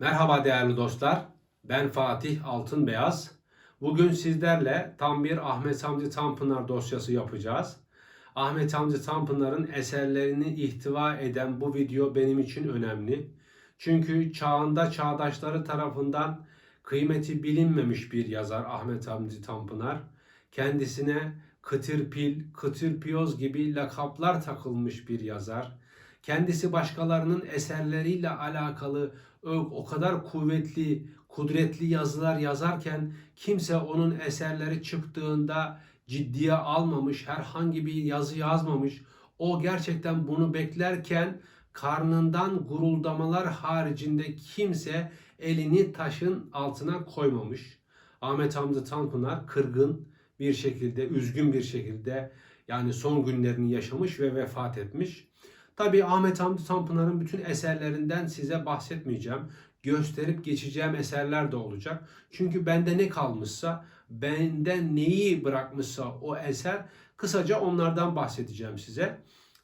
Merhaba değerli dostlar. Ben Fatih Altınbeyaz. Bugün sizlerle tam bir Ahmet Hamdi Tanpınar dosyası yapacağız. Ahmet Hamdi Tanpınar'ın eserlerini ihtiva eden bu video benim için önemli. Çünkü çağında çağdaşları tarafından kıymeti bilinmemiş bir yazar Ahmet Hamdi Tanpınar. Kendisine kıtır pil, gibi lakaplar takılmış bir yazar. Kendisi başkalarının eserleriyle alakalı o kadar kuvvetli, kudretli yazılar yazarken kimse onun eserleri çıktığında ciddiye almamış, herhangi bir yazı yazmamış. O gerçekten bunu beklerken karnından guruldamalar haricinde kimse elini taşın altına koymamış. Ahmet Hamdi Tanpınar kırgın bir şekilde, üzgün bir şekilde yani son günlerini yaşamış ve vefat etmiş. Tabii Ahmet Hamdi Tanpınar'ın bütün eserlerinden size bahsetmeyeceğim. Gösterip geçeceğim eserler de olacak. Çünkü bende ne kalmışsa, benden neyi bırakmışsa o eser kısaca onlardan bahsedeceğim size.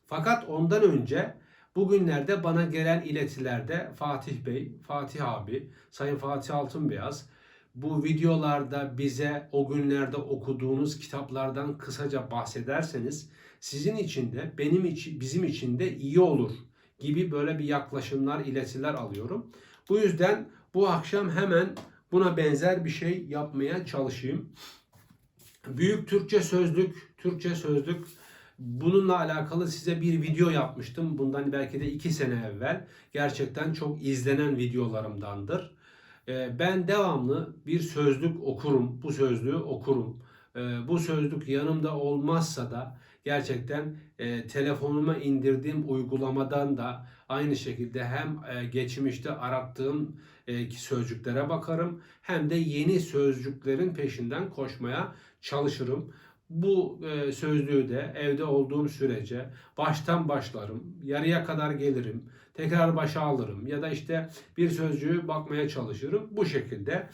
Fakat ondan önce bugünlerde bana gelen iletilerde Fatih Bey, Fatih abi, Sayın Fatih Altınbeyaz bu videolarda bize o günlerde okuduğunuz kitaplardan kısaca bahsederseniz sizin için de benim için bizim için de iyi olur gibi böyle bir yaklaşımlar, iletiler alıyorum. Bu yüzden bu akşam hemen buna benzer bir şey yapmaya çalışayım. Büyük Türkçe sözlük, Türkçe sözlük bununla alakalı size bir video yapmıştım. Bundan belki de iki sene evvel. Gerçekten çok izlenen videolarımdandır. Ee, Ben devamlı bir sözlük okurum. Bu sözlüğü okurum. Ee, Bu sözlük yanımda olmazsa da gerçekten e, telefonuma indirdiğim uygulamadan da aynı şekilde hem e, geçmişte arattığım e, sözcüklere bakarım hem de yeni sözcüklerin peşinden koşmaya çalışırım. Bu e, sözlüğü de evde olduğum sürece baştan başlarım, yarıya kadar gelirim, tekrar başa alırım ya da işte bir sözcüğü bakmaya çalışırım. Bu şekilde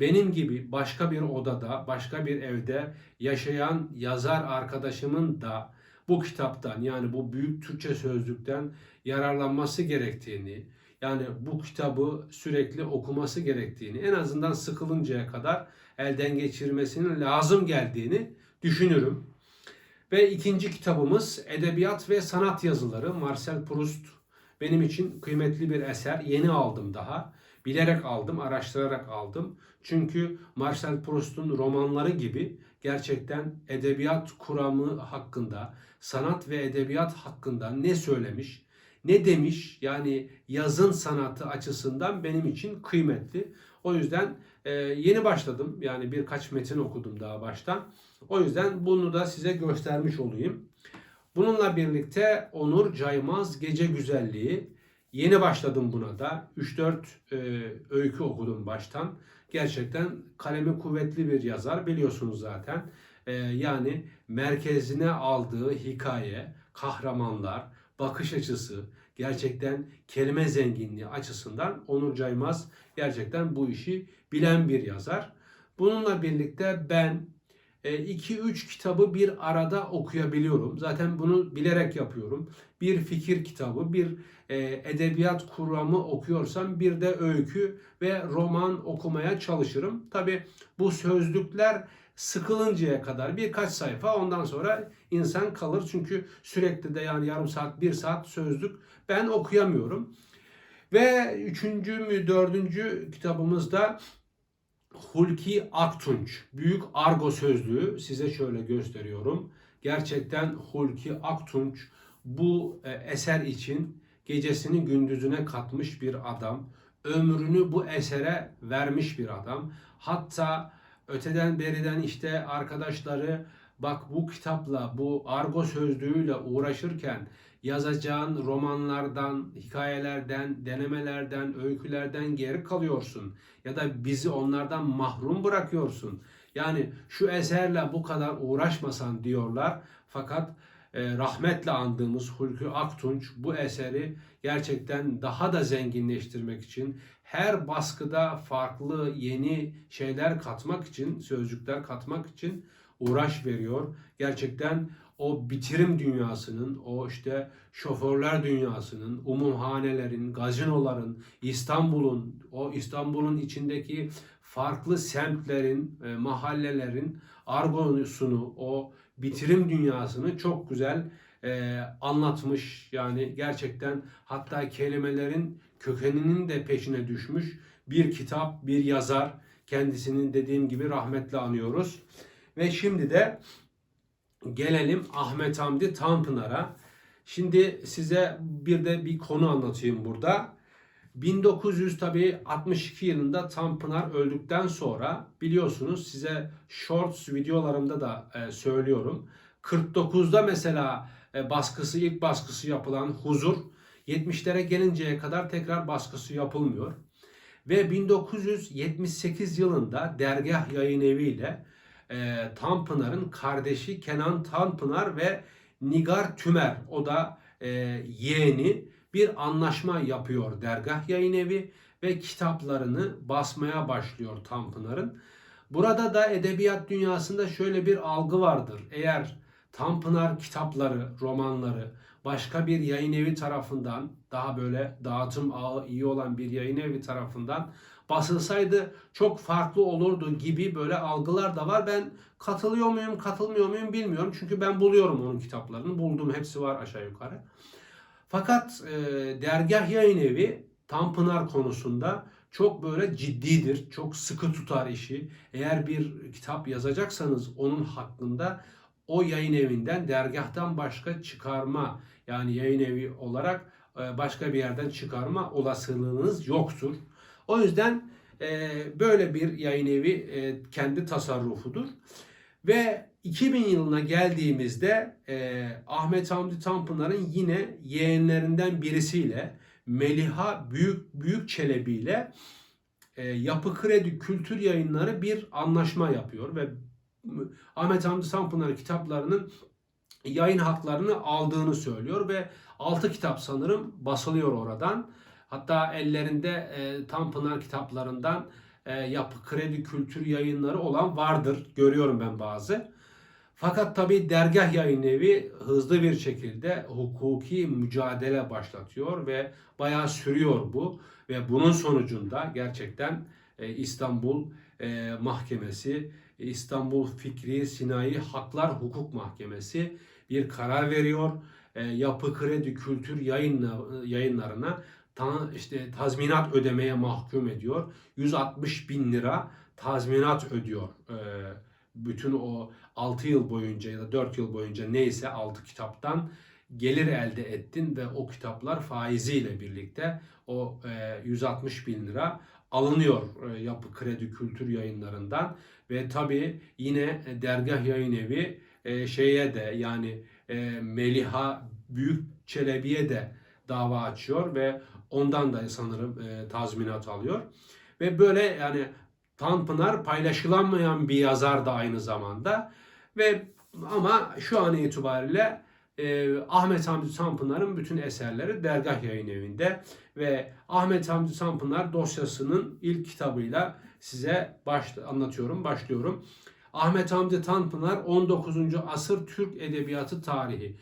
benim gibi başka bir odada, başka bir evde yaşayan yazar arkadaşımın da bu kitaptan yani bu büyük Türkçe sözlükten yararlanması gerektiğini, yani bu kitabı sürekli okuması gerektiğini, en azından sıkılıncaya kadar elden geçirmesinin lazım geldiğini düşünürüm. Ve ikinci kitabımız Edebiyat ve Sanat Yazıları Marcel Proust. Benim için kıymetli bir eser. Yeni aldım daha. Bilerek aldım, araştırarak aldım. Çünkü Marcel Proust'un romanları gibi gerçekten edebiyat kuramı hakkında, sanat ve edebiyat hakkında ne söylemiş, ne demiş yani yazın sanatı açısından benim için kıymetli. O yüzden e, yeni başladım yani birkaç metin okudum daha baştan. O yüzden bunu da size göstermiş olayım. Bununla birlikte Onur Caymaz Gece Güzelliği. Yeni başladım buna da. 3-4 e, öykü okudum baştan. Gerçekten kalemi kuvvetli bir yazar biliyorsunuz zaten. E, yani merkezine aldığı hikaye, kahramanlar, bakış açısı, gerçekten kelime zenginliği açısından Onur Caymaz gerçekten bu işi bilen bir yazar. Bununla birlikte ben 2-3 kitabı bir arada okuyabiliyorum. Zaten bunu bilerek yapıyorum. Bir fikir kitabı, bir e, edebiyat kuramı okuyorsam bir de öykü ve roman okumaya çalışırım. Tabi bu sözlükler sıkılıncaya kadar birkaç sayfa ondan sonra insan kalır. Çünkü sürekli de yani yarım saat, bir saat sözlük ben okuyamıyorum. Ve üçüncü mü dördüncü kitabımızda Hulki Aktunç Büyük Argo Sözlüğü size şöyle gösteriyorum. Gerçekten Hulki Aktunç bu e, eser için gecesini gündüzüne katmış bir adam. Ömrünü bu esere vermiş bir adam. Hatta öteden beriden işte arkadaşları bak bu kitapla bu argo sözlüğüyle uğraşırken yazacağın romanlardan, hikayelerden, denemelerden, öykülerden geri kalıyorsun ya da bizi onlardan mahrum bırakıyorsun. Yani şu eserle bu kadar uğraşmasan diyorlar. Fakat rahmetle andığımız Hulki Aktunç bu eseri gerçekten daha da zenginleştirmek için her baskıda farklı yeni şeyler katmak için, sözcükler katmak için uğraş veriyor. Gerçekten o bitirim dünyasının, o işte şoförler dünyasının, umumhanelerin, gazinoların, İstanbul'un, o İstanbul'un içindeki farklı semtlerin, e, mahallelerin argosunu, o bitirim dünyasını çok güzel e, anlatmış. Yani gerçekten hatta kelimelerin kökeninin de peşine düşmüş bir kitap, bir yazar. Kendisinin dediğim gibi rahmetle anıyoruz. Ve şimdi de gelelim Ahmet Hamdi Tanpınar'a. Şimdi size bir de bir konu anlatayım burada. 1900 tabii 62 yılında Tanpınar öldükten sonra biliyorsunuz size shorts videolarımda da e, söylüyorum. 49'da mesela e, baskısı ilk baskısı yapılan Huzur 70'lere gelinceye kadar tekrar baskısı yapılmıyor. Ve 1978 yılında Dergah Yayın Evi ile e, Tanpınar'ın kardeşi Kenan Tanpınar ve Nigar Tümer o da e, yeğeni bir anlaşma yapıyor Dergah Yayın Evi ve kitaplarını basmaya başlıyor Tanpınar'ın. Burada da edebiyat dünyasında şöyle bir algı vardır. Eğer Tanpınar kitapları, romanları başka bir yayın evi tarafından daha böyle dağıtım ağı iyi olan bir yayın evi tarafından basılsaydı çok farklı olurdu gibi böyle algılar da var. Ben katılıyor muyum, katılmıyor muyum bilmiyorum. Çünkü ben buluyorum onun kitaplarını. Bulduğum hepsi var aşağı yukarı. Fakat e, dergah yayın evi Tanpınar konusunda çok böyle ciddidir. Çok sıkı tutar işi. Eğer bir kitap yazacaksanız onun hakkında o yayın evinden dergahtan başka çıkarma yani yayın evi olarak e, başka bir yerden çıkarma olasılığınız yoktur. O yüzden e, böyle bir yayın evi e, kendi tasarrufudur. Ve 2000 yılına geldiğimizde Ahmet Hamdi Tanpınar'ın yine yeğenlerinden birisiyle Meliha Büyük Büyük Çelebi ile Yapı Kredi Kültür Yayınları bir anlaşma yapıyor ve Ahmet Hamdi Tanpınar kitaplarının yayın haklarını aldığını söylüyor ve 6 kitap sanırım basılıyor oradan. Hatta ellerinde e, Tanpınar kitaplarından e, yapı kredi kültür yayınları olan vardır. Görüyorum ben bazı. Fakat tabi dergah yayın evi hızlı bir şekilde hukuki mücadele başlatıyor ve bayağı sürüyor bu. Ve bunun sonucunda gerçekten e, İstanbul e, Mahkemesi, İstanbul Fikri Sinayi Haklar Hukuk Mahkemesi bir karar veriyor. E, Yapı Kredi Kültür yayınla, yayınlarına işte tazminat ödemeye mahkum ediyor. 160 bin lira tazminat ödüyor. E, bütün o 6 yıl boyunca ya da 4 yıl boyunca neyse 6 kitaptan gelir elde ettin ve o kitaplar faiziyle birlikte o e, 160 bin lira alınıyor e, Yapı Kredi Kültür yayınlarından ve tabi yine dergah yayın evi e, şeye de yani e, Meliha Büyük Çelebi'ye de dava açıyor ve ondan da sanırım e, tazminat alıyor. Ve böyle yani Tanpınar paylaşılamayan bir yazar da aynı zamanda ve ama şu an itibariyle e, Ahmet Hamdi Tanpınar'ın bütün eserleri Dergah Yayın Evi'nde ve Ahmet Hamdi Tanpınar dosyasının ilk kitabıyla size baş, anlatıyorum, başlıyorum. Ahmet Hamdi Tanpınar 19. asır Türk edebiyatı tarihi.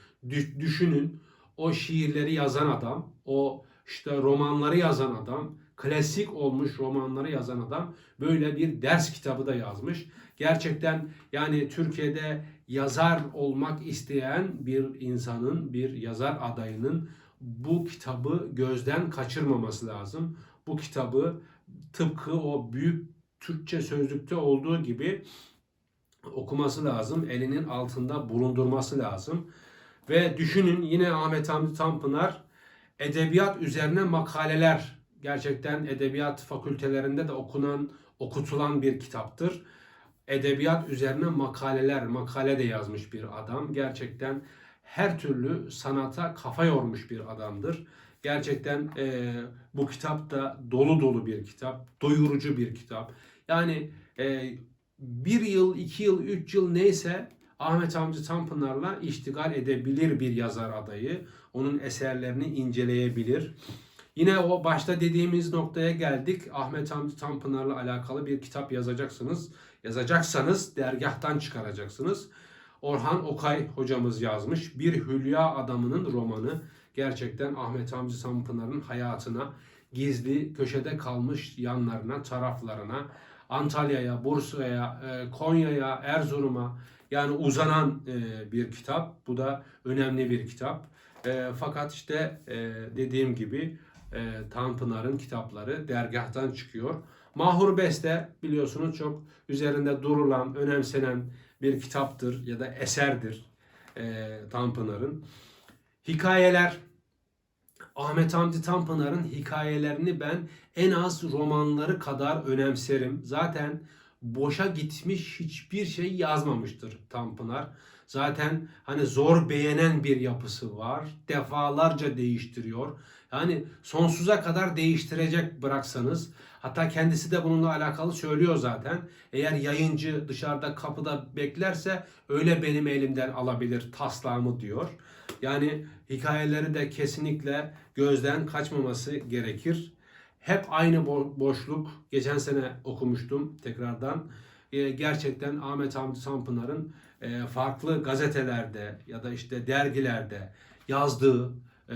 Düşünün o şiirleri yazan adam, o işte romanları yazan adam, klasik olmuş romanları yazan adam böyle bir ders kitabı da yazmış. Gerçekten yani Türkiye'de yazar olmak isteyen bir insanın, bir yazar adayının bu kitabı gözden kaçırmaması lazım. Bu kitabı tıpkı o büyük Türkçe sözlükte olduğu gibi okuması lazım. Elinin altında bulundurması lazım. Ve düşünün yine Ahmet Hamdi Tanpınar edebiyat üzerine makaleler gerçekten edebiyat fakültelerinde de okunan, okutulan bir kitaptır. Edebiyat üzerine makaleler, makale de yazmış bir adam. Gerçekten her türlü sanata kafa yormuş bir adamdır. Gerçekten e, bu kitap da dolu dolu bir kitap, doyurucu bir kitap. Yani e, bir yıl, iki yıl, üç yıl neyse Ahmet Hamdi Tanpınar'la iştigal edebilir bir yazar adayı. Onun eserlerini inceleyebilir. Yine o başta dediğimiz noktaya geldik. Ahmet Hamdi Tanpınar'la alakalı bir kitap yazacaksınız. Yazacaksanız dergahtan çıkaracaksınız. Orhan Okay hocamız yazmış. Bir Hülya Adamının romanı. Gerçekten Ahmet Hamdi Tanpınar'ın hayatına, gizli köşede kalmış yanlarına, taraflarına, Antalya'ya, Bursa'ya, e, Konya'ya, Erzurum'a yani uzanan e, bir kitap. Bu da önemli bir kitap. E, fakat işte dediğim gibi e, Tanpınar'ın kitapları dergahtan çıkıyor. Mahur Beste biliyorsunuz çok üzerinde durulan, önemsenen bir kitaptır ya da eserdir e, Tanpınar'ın. Hikayeler, Ahmet Hamdi Tanpınar'ın hikayelerini ben en az romanları kadar önemserim. Zaten boşa gitmiş hiçbir şey yazmamıştır Tanpınar. Zaten hani zor beğenen bir yapısı var. Defalarca değiştiriyor. Yani sonsuza kadar değiştirecek bıraksanız. Hatta kendisi de bununla alakalı söylüyor zaten. Eğer yayıncı dışarıda kapıda beklerse öyle benim elimden alabilir taslağımı diyor. Yani hikayeleri de kesinlikle gözden kaçmaması gerekir. Hep aynı bo- boşluk. Geçen sene okumuştum tekrardan. Ee, gerçekten Ahmet Hamdi Tanpınar'ın e, farklı gazetelerde ya da işte dergilerde yazdığı e,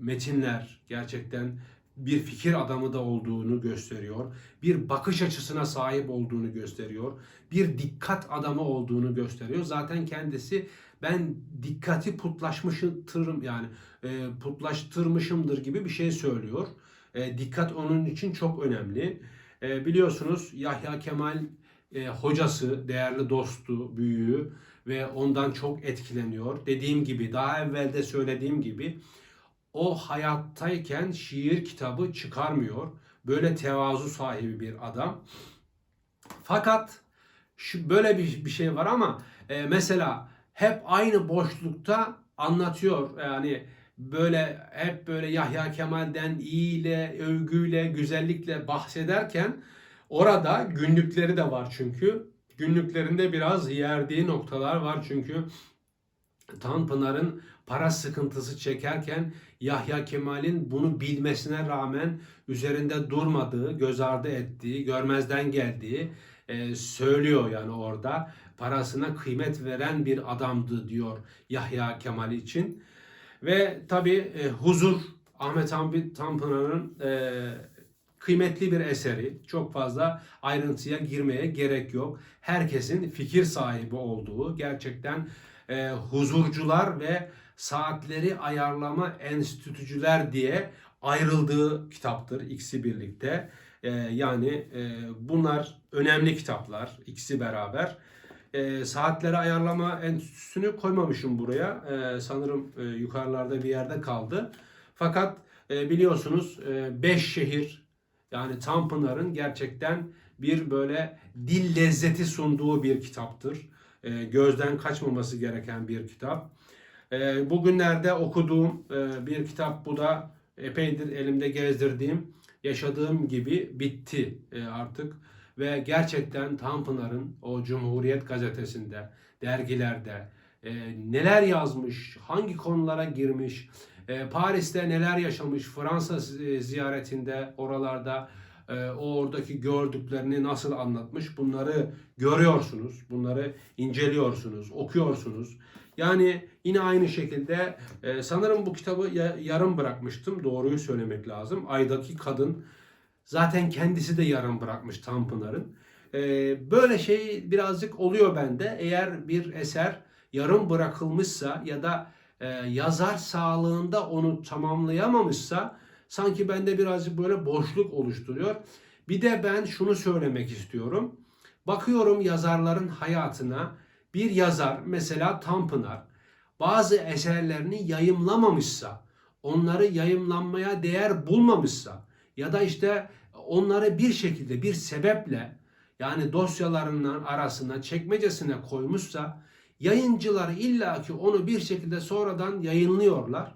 metinler gerçekten bir fikir adamı da olduğunu gösteriyor. Bir bakış açısına sahip olduğunu gösteriyor. Bir dikkat adamı olduğunu gösteriyor. Zaten kendisi ben dikkati putlaşmıştırım yani e, putlaştırmışımdır gibi bir şey söylüyor. E, dikkat onun için çok önemli. E, biliyorsunuz Yahya Kemal e, hocası, değerli dostu, büyüğü ve ondan çok etkileniyor. Dediğim gibi daha evvel de söylediğim gibi o hayattayken şiir kitabı çıkarmıyor. Böyle tevazu sahibi bir adam. Fakat şu böyle bir, bir şey var ama e, mesela hep aynı boşlukta anlatıyor. Yani böyle hep böyle Yahya Kemal'den iyiyle, övgüyle, güzellikle bahsederken orada günlükleri de var çünkü. Günlüklerinde biraz yerdiği noktalar var çünkü Tanpınar'ın para sıkıntısı çekerken Yahya Kemal'in bunu bilmesine rağmen üzerinde durmadığı, göz ardı ettiği, görmezden geldiği e, söylüyor yani orada. Parasına kıymet veren bir adamdı diyor Yahya Kemal için. Ve tabi e, Huzur Ahmet Hamdi Tanpınar'ın e, kıymetli bir eseri. Çok fazla ayrıntıya girmeye gerek yok. Herkesin fikir sahibi olduğu gerçekten e, huzurcular ve saatleri ayarlama enstitücüler diye ayrıldığı kitaptır ikisi birlikte. E, yani e, bunlar önemli kitaplar ikisi beraber. E, saatleri ayarlama enstitüsünü koymamışım buraya. E, sanırım e, yukarılarda bir yerde kaldı. Fakat e, biliyorsunuz 5 e, şehir yani Tanpınar'ın gerçekten bir böyle dil lezzeti sunduğu bir kitaptır. E, gözden kaçmaması gereken bir kitap. E, bugünlerde okuduğum e, bir kitap bu da epeydir elimde gezdirdiğim, yaşadığım gibi bitti artık. Ve gerçekten Tanpınar'ın o Cumhuriyet gazetesinde, dergilerde e, neler yazmış, hangi konulara girmiş, e, Paris'te neler yaşamış, Fransa zi- ziyaretinde oralarda e, o oradaki gördüklerini nasıl anlatmış bunları görüyorsunuz, bunları inceliyorsunuz, okuyorsunuz. Yani yine aynı şekilde e, sanırım bu kitabı ya- yarım bırakmıştım, doğruyu söylemek lazım. Aydaki Kadın zaten kendisi de yarım bırakmış Tanpınar'ın. E, böyle şey birazcık oluyor bende. Eğer bir eser yarım bırakılmışsa ya da e, yazar sağlığında onu tamamlayamamışsa sanki bende birazcık böyle boşluk oluşturuyor. Bir de ben şunu söylemek istiyorum. Bakıyorum yazarların hayatına bir yazar mesela Tanpınar bazı eserlerini yayımlamamışsa, onları yayımlanmaya değer bulmamışsa ya da işte onları bir şekilde bir sebeple yani dosyalarının arasına çekmecesine koymuşsa yayıncılar illaki onu bir şekilde sonradan yayınlıyorlar.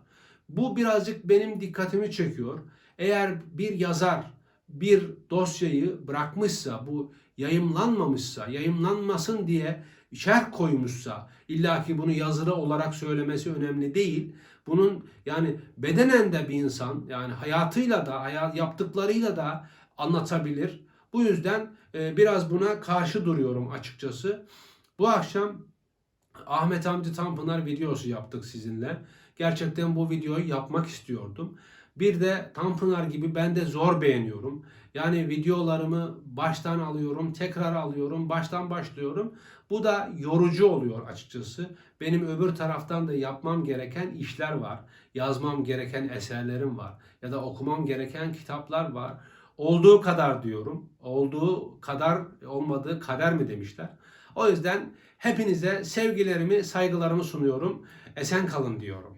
Bu birazcık benim dikkatimi çekiyor. Eğer bir yazar bir dosyayı bırakmışsa, bu yayımlanmamışsa, yayımlanmasın diye şerh koymuşsa, illaki bunu yazılı olarak söylemesi önemli değil. Bunun yani bedenen de bir insan, yani hayatıyla da, hayat, yaptıklarıyla da anlatabilir. Bu yüzden e, biraz buna karşı duruyorum açıkçası. Bu akşam Ahmet Hamdi Tanpınar videosu yaptık sizinle. Gerçekten bu videoyu yapmak istiyordum. Bir de Tanpınar gibi ben de zor beğeniyorum. Yani videolarımı baştan alıyorum, tekrar alıyorum, baştan başlıyorum. Bu da yorucu oluyor açıkçası. Benim öbür taraftan da yapmam gereken işler var. Yazmam gereken eserlerim var. Ya da okumam gereken kitaplar var. Olduğu kadar diyorum. Olduğu kadar olmadığı kader mi demişler. O yüzden hepinize sevgilerimi, saygılarımı sunuyorum. Esen kalın diyorum.